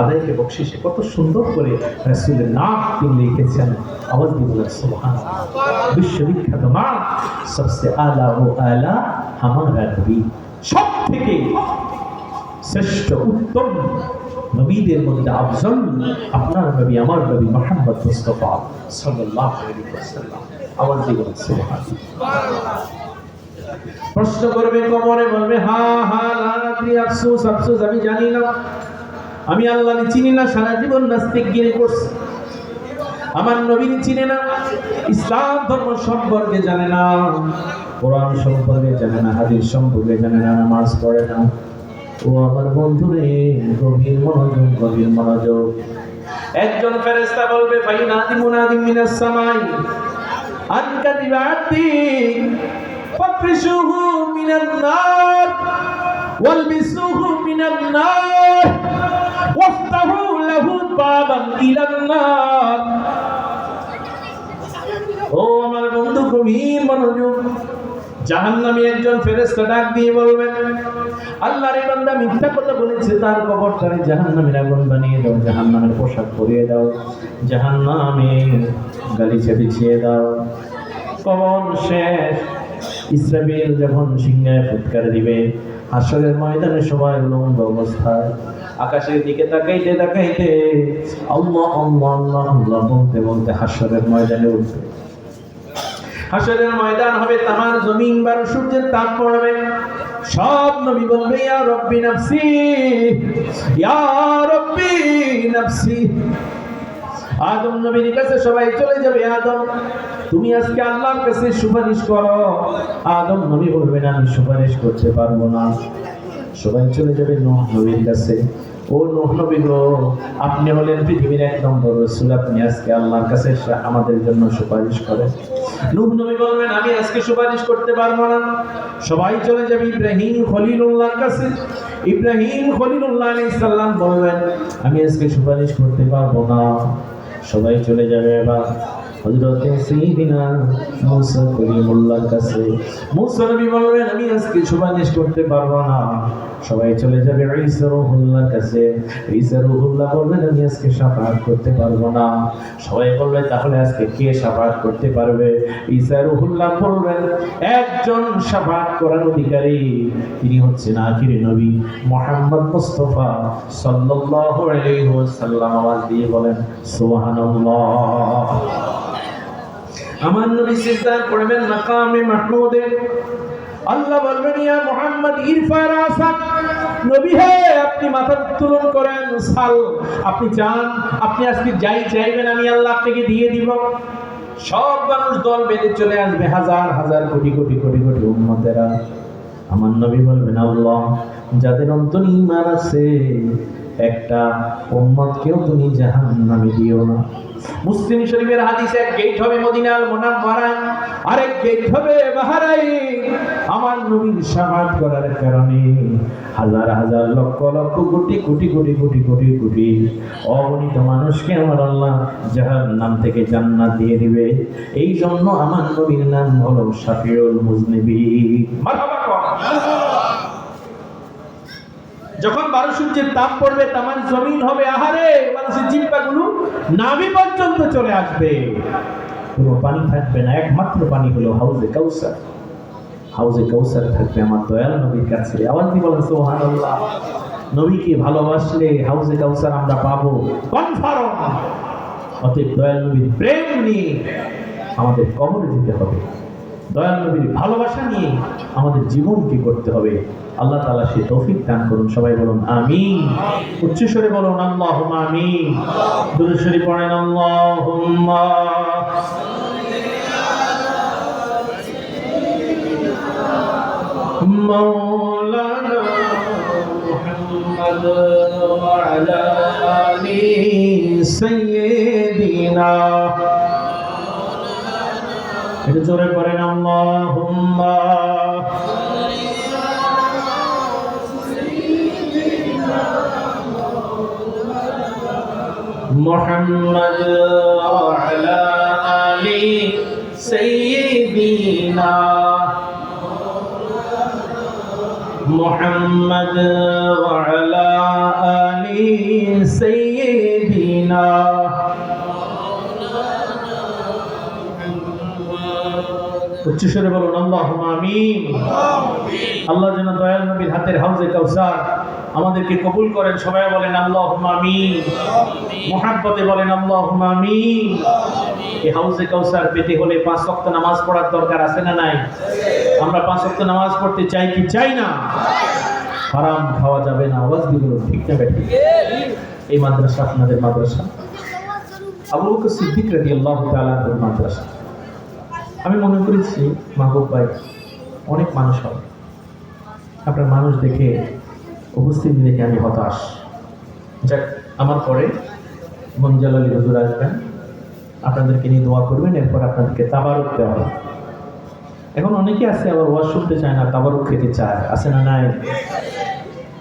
আদায়কে বকশিসে কত সুন্দর করে রাসূলের নাম তিনি লিখেছেন। আওয়াজ বলেন বিশ্ববিখ্যাত মা সবসে আলা ও আলা হামারা নবী। সব থেকে শ্রেষ্ঠ উত্তম নবীদের মধ্যে আফজল আপনার নবী, আমার নবী মোহাম্মদ মুস্তফা সাল্লাল্লাহু আলাইহি ওয়াসাল্লাম। আওয়াজ দিয়ে বলেন সুবহানাল্লাহ। প্রশ্ন করবে কবরে বলবে, হা হা লানাতি আফসোস আফসোস, আমি জানি না। আমি আল্লাহ চিনি না, সারা জীবন নাস্তিক গিরে করছি। আমার নবীন চিনে না, ইসলাম ধর্ম সম্পর্কে জানে না, কোরআন সম্পর্কে জানে না, হাদিস সম্পর্কে জানে না, নামাজ পড়ে না। ও আমার বন্ধুরে গভীর মনোযোগ গভীর মনোযোগ। একজন ফেরেস্তা বলবে, ভাই নাদি মুনাদি মিনাস সামাই আনকা দিবাতি ফাফরিশুহু মিনান নার, ওয়ালবিসুহু মিনান নার। আমার বন্ধু গভীর মনোযোগ একজন ফেরেশতা ডাক দিয়ে বলবেন বান্দা মিথ্যা কথা বলেছে, তার জাহান্নামের আগুন বানিয়ে দাও পোশাক পরিয়ে দাও, জাহান্নামে গালিচা বিছিয়ে দাও। কবর শেষ। ইসরাবিল যখন সিংহায় ফুৎকার দিবে, হাসরের ময়দানে সবাই উলঙ্গ অবস্থায় আকাশের দিকে তাকাইতে তাকাইতে আল্লাহ আল্লাহ আল্লাহ আল্লাহ বলতে বলতে হাসরের ময়দানে উঠবে। হাসরের ময়দান হবে, তামার জমিন বারো সূর্যের তাপ পড়বে। সব নবী বলবে, ইয়া রব্বি নাফসি, ইয়া রব্বি নাফসি। আদম নবীর কাছে সবাই চলে যাবে, আদম, তুমি আজকে আল্লাহর কাছে সুপারিশ করো। আদম নবী বলবেন আমি সুপারিশ করতে পারব না। সবাই চলে যাবে নূহ নবীর কাছে। ও নূহ নবী গো, আপনি হলেন পৃথিবীর এক নম্বর রসুল। আপনি আজকে আল্লাহর কাছে আমাদের জন্য সুপারিশ করেন। নূহ নবী বলবেন, আমি আজকে সুপারিশ করতে পারব না। সবাই চলে যাবে ইব্রাহিম খলিলুল্লাহর কাছে। ইব্রাহিম খলিলুল্লাহ আলাইহিস সালাম বলবেন, আমি আজকে সুপারিশ করতে পারব না। সবাই চলে যাবে এবার। কলিমুল্লাহর কাছে নবী বলবেন, আমি আজকে সুপারিশ করতে পারব না। সবাই চলে যাবে ঈসা কাছে। ঈসা রুহুল্লাহ বলবেন, আমি আজকে শাফাআত করতে পারব না। সবাই তাহলে আজকে কে শাফাআত করতে পারবে? ঈসা রুহুল্লাহ বলবেন, একজন শাফাআত করার অধিকারী, তিনি হচ্ছেন আখিরি নবী মোহাম্মদ মুস্তাফা সাল্লাল্লাহু আলাইহি ওয়াসাল্লাম। আওয়াজ দিয়ে বলেন, সুবহানাল্লাহ। আমার নবী আল্লাহ নবী হে, আপনি মাথা করেন, সাল, আপনি চান, আপনি আজকে যাই চাইবেন, আমি আল্লাহ আপনাকে দিয়ে দিব। সব মানুষ দল বেঁধে চলে আসবে, হাজার হাজার, কোটি কোটি কোটি কোটি উম্মতেরা। আমার নবী বলবেন, আল্লাহ, যাদের অন্তর ঈমান আছে একটা উম্মতকেও তুমি জাহান্নামে দিও না। মুসলিম শরীফের হাদিসে এক গেট হবে মদিনাল মুনাওয়ারায় আরেক গেট হবে বাহারাইন। আমার নবীর সাহায্য করার কারণে হাজার হাজার লক্ষ লক্ষ কোটি কোটি কোটি কোটি কোটি কোটি অগণিত মানুষকে আমার আল্লাহ জাহান্নাম থেকে জান্নাত দিয়ে দিবে। এই জন্য আমার নবীর নাম হলো শাফিউল মুজনিবি মারহাবা কর। যখন বারো সূর্যের তাপ পড়বে, তামার জমিন হবে আহারে, মানুষের জিব্বাগুলো নাভি পর্যন্ত চলে আসবে। কোনো পানি থাকবে না, একমাত্র পানি হলো হাউজে কাউসার। হাউজে কাউসার থাকবে আমার দয়াল নবীর কাছে। আবার দিয়ে বলেন, সুবহানাল্লাহ? নবীকে ভালোবাসলে হাউজে কাউসার আমরা পাবো। কনফার্ম। অতএব দয়াল নবীর প্রেম নিয়ে আমাদের কবরে যেতে হবে। দয়াল নবীর ভালোবাসা নিয়ে আমাদের জীবনকে করতে হবে আল্লাহ তাআলা সে তৌফিক দান করুন সবাই বলুন আমিন উচ্চস্বরে বলুন আল্লাহুম্মা আমিন দুরূদ শরীফ পড়েন আল্লাহুম্মা مولانا محمد وعلى آل سيدنا এটা জোরে করেন আল্লাহুম্মা محمد وعلى آل سيدنا محمد وعلى آل سيدنا উচ্চস্বরে বলুন আল্লাহ আমিন। আল্লাহ যেন দয়াল নবীর হাতের হাউজে কাউসার আমাদেরকে কবুল করেন। সবাই বলেন আল্লাহ আমিন। মোহাব্বতে বলেন আল্লাহ আমিন। এই হাউজে কাউসার পেতে হলে পাঁচ ওয়াক্ত নামাজ পড়ার দরকার আছে না নাই? আমরা পাঁচ ওয়াক্ত নামাজ পড়তে চাই কি চাই না? হারাম খাওয়া যাবে না আওয়াজ বলুন ঠিক না বেঠিক এই মাদ্রাসা আপনাদের মাদ্রাসা। আবু সিদ্দিক রাদিয়াল্লাহু তাআলা আনহুর মাদ্রাসা। আমি মনে করেছি, মাহবুব ভাই, অনেক মানুষ হবে। আপনার মানুষ দেখে উপস্থিতি দেখে আমি হতাশ। যাক, আমার পরে মঞ্জাল আলী হুজুর আসবেন। আপনাদেরকে নিয়ে দোয়া করবেন, এরপর আপনাদেরকে তাবারুক দেওয়া হবে। এখন অনেকে আছে, আবার ওয়াজ শুনতে চায় না, তাবারুক খেতে চায়। আছে না নাই?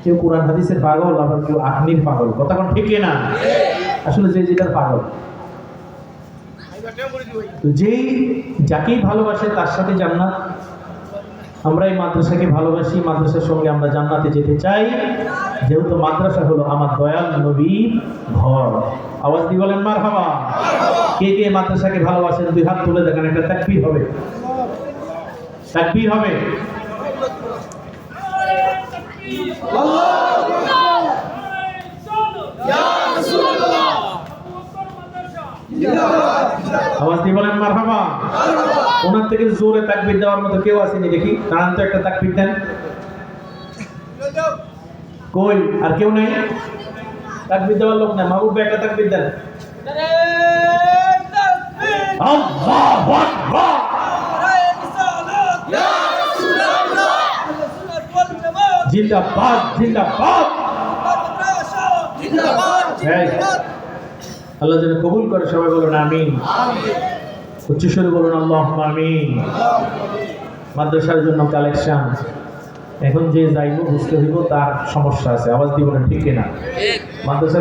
কেউ কোরআন হাদিসের পাগল, আবার কেউ আহনির পাগল। কথা কোন ঠিক না? আসলে যে যেটার পাগল। যেই যাকেই ভালোবাসে তার সাথে জান্নাত। আমরা এই মাদ্রাসাকে ভালোবাসি মাদ্রাসার সঙ্গে আমরা জান্নাতে যেতে চাই। যেহেতু মাদ্রাসা হলো আমার দয়াল নবীর ঘর। আওয়াজ দিয়ে বলেন মার হাওয়া কে কে মাদ্রাসাকে ভালোবাসেন? দুই হাত তুলে দেখেন একটা তাকবীর হবে। তাকবীর হবে। আওয়াজ দিয়ে বলেন মার হাবা ওনার থেকে জোরে তাকবীর দেওয়ার মতো কেউ আসেনি দেখি। কারণ তো একটা তাকবীর দেন। কই? আর কেউ নেই? তাকবীর দেওয়ার লোক না মাহবুব ভাই একটা তাকবীর দেন। আল্লাহু আকবার! জিন্দাবাদ জিন্দাবাদ! এই, আল্লাহ যেন কবুল করে সবাই বলুন আমিন। উচ্চস্বরে বলুন আল্লাহ আমিন। মাদ্রাসার জন্য কালেকশন। এখন যে যাইব বুঝতে হইব তার সমস্যা আছে আওয়াজ দিব না ঠিক কিনা? মাদ্রাসার